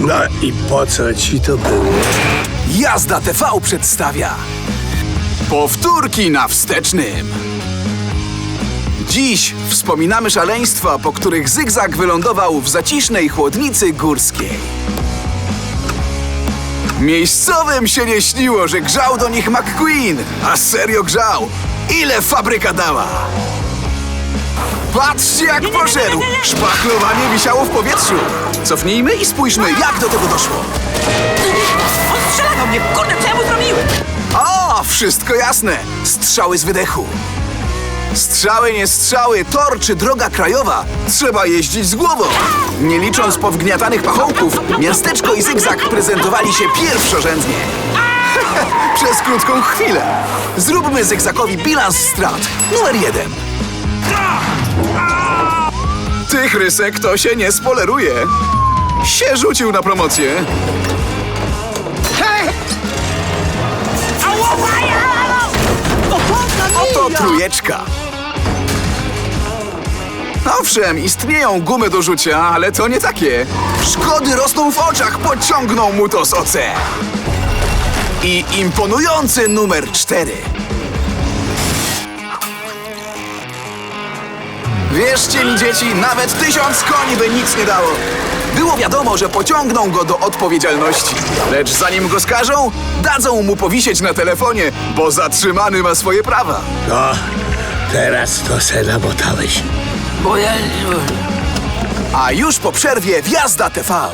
No i po co ci to było? Jazda TV przedstawia Powtórki na wstecznym Dziś wspominamy szaleństwa, po których zygzak wylądował w zacisznej chłodnicy górskiej. Miejscowym się nie śniło, że grzał do nich McQueen, a serio grzał. Ile fabryka dała? Patrzcie jak poszedł! Szpachlowanie wisiało w powietrzu. Cofnijmy i spójrzmy, jak do tego doszło. On strzela do mnie! Kurde, co ja mu zrobiłem? O, wszystko jasne. Strzały z wydechu. Strzały, nie strzały, tor czy droga krajowa. Trzeba jeździć z głową. Nie licząc powgniatanych pachołków, miasteczko i zygzak prezentowali się pierwszorzędnie. Przez krótką chwilę. Zróbmy zygzakowi bilans strat. Numer jeden. Tych rysek to się nie spoleruje. Się rzucił na promocję. Oto trójeczka. Owszem, istnieją gumy do rzucia, ale to nie takie. Szkody rosną w oczach, pociągnął mu to z OC. I imponujący numer cztery. Wierzcie mi, dzieci, nawet tysiąc koni by nic nie dało. Było wiadomo, że pociągną go do odpowiedzialności. Lecz zanim go skażą, dadzą mu powisieć na telefonie, bo zatrzymany ma swoje prawa. No, teraz to se nabotałeś. Bo ja... A już po przerwie wjazda TV.